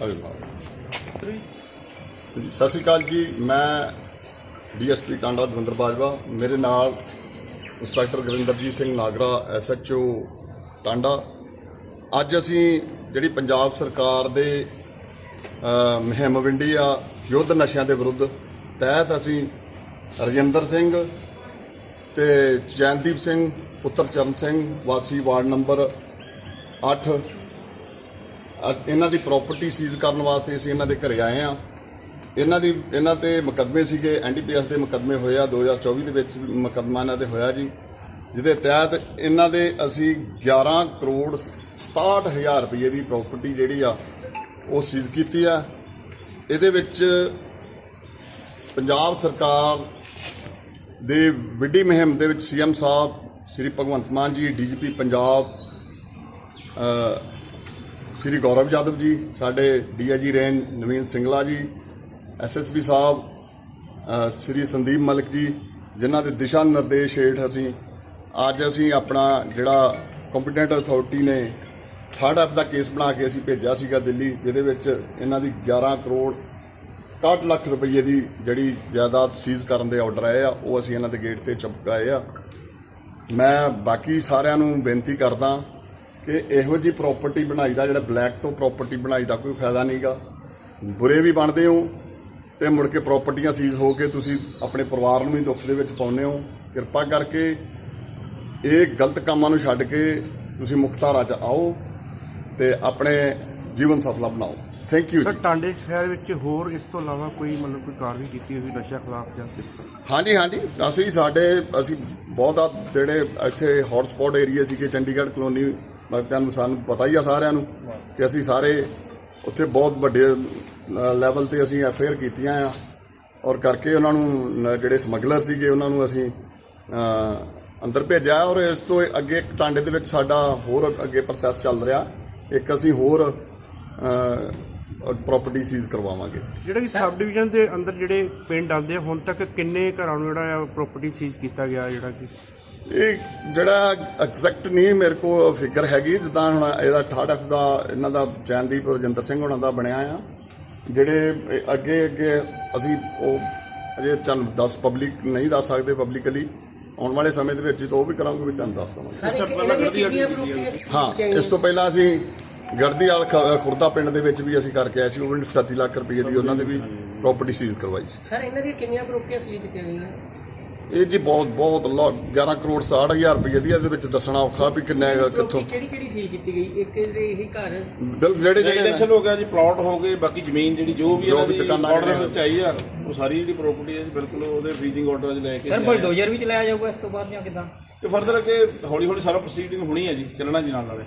ਅਗਰ ਸਤਿ ਸ਼੍ਰੀ ਅਕਾਲ ਜੀ ਮੈਂ ਡੀਐਸਪੀ ਟਾਂਡਾ ਦਵਿੰਦਰ ਬਾਜਵਾ। ਮੇਰੇ ਨਾਲ ਇੰਸਪੈਕਟਰ ਗੁਰਿੰਦਰਜੀਤ ਸਿੰਘ ਨਾਗਰਾ ਐਸਐਚਓ ਟਾਂਡਾ ਅੱਜ ਅਸੀਂ ਜਿਹੜੀ ਪੰਜਾਬ ਸਰਕਾਰ ਦੇ ਅ, ਮੁਹਿੰਮ ਵਿੰਡੀ ਆ ਯੁੱਧ ਨਸ਼ਿਆਂ ਦੇ ਵਿਰੁੱਧ ਤਹਿਤ ਅਸੀਂ ਰਜਿੰਦਰ ਸਿੰਘ ਤੇ ਚੈਨਦੀਪ ਸਿੰਘ ਪੁੱਤਰ ਚਰਨ ਸਿੰਘ ਵਾਸੀ ਵਾਰਡ ਨੰਬਰ 8 ਇਹਨਾਂ ਦੀ ਪ੍ਰਾਪਰਟੀ ਸੀਜ਼ ਕਰਨ ਵਾਸਤੇ ਅਸੀਂ ਇਹਨਾਂ ਦੇ ਘਰੇ ਆਏ ਆ ਇਹਨਾਂ ਦੀ, ਇਹਨਾਂ ਤੇ ਮੁਕੱਦਮੇ ਸੀਗੇ ਐਨਡੀਪੀਐਸ ਦੇ ਮੁਕੱਦਮੇ ਹੋਏ ਆ 2024 ਦੇ ਵਿੱਚ ਵੀ ਮੁਕੱਦਮਾ ਇਹਨਾਂ ਤੇ ਹੋਇਆ ਜੀ। ਜਿਹਦੇ ਤਹਿਤ ਇਹਨਾਂ ਦੇ ਅਸੀਂ 11 ਕਰੋੜ 67000 ਰੁਪਏ ਦੀ ਪ੍ਰਾਪਰਟੀ ਜਿਹੜੀ ਆ, ਉਹ ਸੀਜ਼ ਕੀਤੀ ਆ। ਇਹਦੇ ਵਿੱਚ ਪੰਜਾਬ ਸਰਕਾਰ ਦੇ ਵਿੱਢੀ ਮੁਹਿੰਮ ਦੇ ਵਿੱਚ ਸੀਐਮ ਸਾਹਿਬ, ਸ੍ਰੀ ਭਗਵੰਤ ਮਾਨ ਜੀ ਡੀਜੀਪੀ ਪੰਜਾਬ ਸ੍ਰੀ ਗੌਰਵ ਯਾਦਵ ਜੀ, ਸਾਡੇ DIG range Naveen Singla ji SSP sahib Shri Sandeep Malik ji, ਜਿਨ੍ਹਾਂ ਦੇ ਦਿਸ਼ਾ ਨਿਰਦੇਸ਼ ਹੇਠ ਅਸੀਂ ਅੱਜ ਅਸੀਂ ਆਪਣਾ ਜਿਹੜਾ ਕੰਪੀਟੈਂਟ ਅਥਾਰਟੀ ਨੇ ਥਰਡ ਐਪ ਦਾ ਕੇਸ ਬਣਾ ਕੇ ਅਸੀਂ ਭੇਜਿਆ ਸੀਗਾ ਦਿੱਲੀ, ਜਿਹਦੇ ਵਿੱਚ ਇਹਨਾਂ ਦੀ 11 ਕਰੋੜ 61 ਲੱਖ ਰੁਪਏ ਦੀ ਜਿਹੜੀ ਜਾਇਦਾਦ ਸੀਜ਼ ਕਰਨ ਦੇ ਆਰਡਰ ਆਏ ਆ, ਉਹ ਅਸੀਂ ਇਹਨਾਂ ਦੇ ਗੇਟ ਤੇ ਚਪਕਾਏ ਆ। ਮੈਂ ਬਾਕੀ ਸਾਰਿਆਂ ਨੂੰ ਬੇਨਤੀ ਕਰਦਾ ਕਿ ਇਹੋ ਜੀ ਪ੍ਰਾਪਰਟੀ ਬਣਾਈ ਦਾ ਜਿਹੜਾ ਬਲੈਕ ਤੋਂ ਪ੍ਰਾਪਰਟੀ ਬਣਾਈ ਦਾ ਕੋਈ ਫਾਇਦਾ ਨਹੀਂਗਾ ਬੁਰੇ ਵੀ ਬਣਦੇ ਹੋ ਤੇ ਮੁੜ ਕੇ ਪ੍ਰਾਪਰਟੀਆਂ ਸੀਜ਼ ਹੋ ਕੇ ਤੁਸੀਂ ਆਪਣੇ ਪਰਿਵਾਰ ਨੂੰ ਵੀ ਦੁੱਖ ਦੇ ਵਿੱਚ ਪਾਉਂਦੇ ਹੋ। ਕਿਰਪਾ ਕਰਕੇ ਇਹ ਗਲਤ ਕੰਮਾਂ ਨੂੰ ਛੱਡ ਕੇ ਤੁਸੀਂ ਮੁਖਤਾਰਾ 'ਚ ਆਓ ਤੇ ਆਪਣੇ ਜੀਵਨ ਸਫਲਾ ਬਣਾਓ। ਥੈਂਕ ਯੂ ਸਰ ਟਾਂਡੇ ਸ਼ਹਿਰ ਵਿੱਚ ਹੋਰ ਇਸ ਤੋਂ ਇਲਾਵਾ ਕੋਈ ਮਤਲਬ ਕੋਈ ਕਾਰਵਾਈ ਕੀਤੀ ਹੋਈ ਨਸ਼ਾ ਖਿਲਾਫ ਜਾਂ ਕਿਸ ਤਰ੍ਹਾਂ? ਹਾਂਜੀ ਹਾਂਜੀ। ਅਸੀਂ ਸਾਡੇ ਅਸੀਂ ਬਹੁਤ ਆ ਜਿਹੜੇ ਇੱਥੇ ਹੌਟ ਸਪੌਟ ਏਰੀਆ ਸੀਗੇ ਚੰਡੀਗੜ੍ਹ ਕਲੋਨੀ ਮੈਂ ਤੁਹਾਨੂੰ ਸਾਨੂੰ ਪਤਾ ਹੀ ਆ ਸਾਰਿਆਂ ਨੂੰ ਕਿ ਅਸੀਂ ਸਾਰੇ ਉੱਥੇ ਬਹੁਤ ਵੱਡੇ ਲੈਵਲ ਤੇ ਅਸੀਂ ਐਫਆਈਆਰ ਕੀਤੀਆਂ ਆ। ਔਰ ਕਰਕੇ ਉਹਨਾਂ ਨੂੰ ਜਿਹੜੇ ਸਮਗਲਰ ਸੀਗੇ ਉਹਨਾਂ ਨੂੰ ਅਸੀਂ ਅੰਦਰ ਭੇਜਿਆ। ਔਰ ਇਸ ਤੋਂ ਅੱਗੇ ਇੱਕ ਟਾਂਡੇ ਦੇ ਵਿੱਚ ਸਾਡਾ ਹੋਰ ਅੱਗੇ ਪ੍ਰੋਸੈਸ ਚੱਲ ਰਿਹਾ। ਇੱਕ ਅਸੀਂ ਹੋਰ ਪ੍ਰਾਪਰਟੀ ਸੀਜ਼ ਕਰਵਾਵਾਂਗੇ। ਜਿਹੜਾ ਕਿ ਸਬ ਡਿਵੀਜ਼ਨ ਦੇ ਅੰਦਰ ਜਿਹੜੇ ਪਿੰਡ ਆਉਂਦੇ ਆ, ਹੁਣ ਤੱਕ ਕਿੰਨੇ ਘਰਾਂ ਨੂੰ ਜਿਹੜਾ ਆ ਪ੍ਰਾਪਰਟੀ ਸੀਜ਼ ਕੀਤਾ ਗਿਆ ਜਿਹੜਾ ਕਿ? ਇਹ ਜਿਹੜਾ ਐਗਜ਼ੈਕਟ ਨਹੀਂ ਮੇਰੇ ਕੋਲ ਫਿਗਰ ਹੈਗੀ ਜਿੱਦਾਂ ਹੁਣ ਇਹਦਾ ਥਰਡ ਐਫ ਦਾ ਇਹਨਾਂ ਦਾ ਚੈਨਦੀਪ ਰਜਿੰਦਰ ਸਿੰਘ ਹੋਣਾ ਦਾ ਬਣਿਆ ਆ ਜਿਹੜੇ ਅੱਗੇ ਅੱਗੇ ਅਸੀਂ ਉਹ ਅਜੇ ਤੁਹਾਨੂੰ ਦੱਸ ਪਬਲਿਕ ਨਹੀਂ ਦੱਸ ਸਕਦੇ ਪਬਲਿਕਲੀ ਆਉਣ ਵਾਲੇ ਸਮੇਂ ਦੇ ਵਿੱਚ ਤਾਂ ਉਹ ਵੀ ਕਰਾਂਗੇ ਵੀ ਤੁਹਾਨੂੰ ਦੱਸ ਦਵਾਂਗੇ। ਹਾਂ ਇਸ ਤੋਂ ਪਹਿਲਾਂ ਅਸੀਂ ਗੜਦੀ ਵਾਲ ਖੁਰਦਾ ਪਿੰਡ ਦੇ ਵਿੱਚ ਵੀ ਅਸੀਂ ਕਰਕੇ ਆਏ ਸੀ ਉਹ ਵੀ 37 ਲੱਖ ਰੁਪਏ ਦੀ ਉਹਨਾਂ ਦੇ ਵੀ ਪ੍ਰਾਪਰਟੀ ਸੀਜ਼ ਕਰਵਾਈ ਸੀ। ਸਰ ਇਹਨਾਂ ਦੀਆਂ ਕਿੰਨੀਆਂ ਪ੍ਰੋਪਰਟੀਆਂ ਸੀਜ਼ ਕੀਤੀਆਂ ਗਈਆਂ ਇਹ ਜੀ ਬਹੁਤ ਬਹੁਤ ਲੋ- 11 ਕਰੋੜ 60000 ਰੁਪਏ ਦੀ ਇਹਦੇ ਵਿੱਚ ਦੱਸਣਾ ਔਖਾ ਵੀ ਕਿੰਨਾ ਹੈਗਾ, ਕਿੱਥੋਂ। ਕਿਹੜੀ ਕਿਹੜੀ ਸੀਜ਼ ਕੀਤੀ ਗਈ? ਇੱਕ ਇਹਦੇ ਇਹੀ ਘਰ। ਬਿਲ- ਜਿਹੜੇ ਜਿਹੜੇ ਰੈਜ਼ੀਡੈਂਸ਼ੀਅਲ ਹੋ ਗਿਆ ਜੀ ਪਲਾਟ ਹੋ ਗਏ ਬਾਕੀ ਜ਼ਮੀਨ ਜਿਹੜੀ ਜੋ ਵੀ ਜੋ ਇਹਨਾਂ ਵੀ ਦੀ ਦੁਕਾਨਾਂ ਦੇ ਵਿੱਚ ਆਈ ਆ ਉਹ ਸਾਰੀ ਜਿਹੜੀ ਪ੍ਰਾਪਰਟੀ ਹੈ ਜੀ ਬਿਲਕੁਲ ਉਹਦੇ ਫ੍ਰੀਜ਼ਿੰਗ ਆਰਡਰ 'ਚ ਲੈ ਕੇ ਸਰ ਬਲਡੋਜ਼ਰ ਵੀ ਚਲਾਇਆ ਜਾਊਗਾ ਇਸ ਤੋਂ ਬਾਅਦ ਜਾਂ ਕਿਦਾਂ? ਤੇ ਫਰਦਰ ਅੱਗੇ ਹੌਲੀ ਹੌਲੀ ਸਾਰਾ ਪ੍ਰੋਸੀਡਿੰਗ ਹੋਣੀ ਹੈ ਜੀ ਚੱਲਣਾ ਜੀ ਨਾਲ ਨਾਲੇ।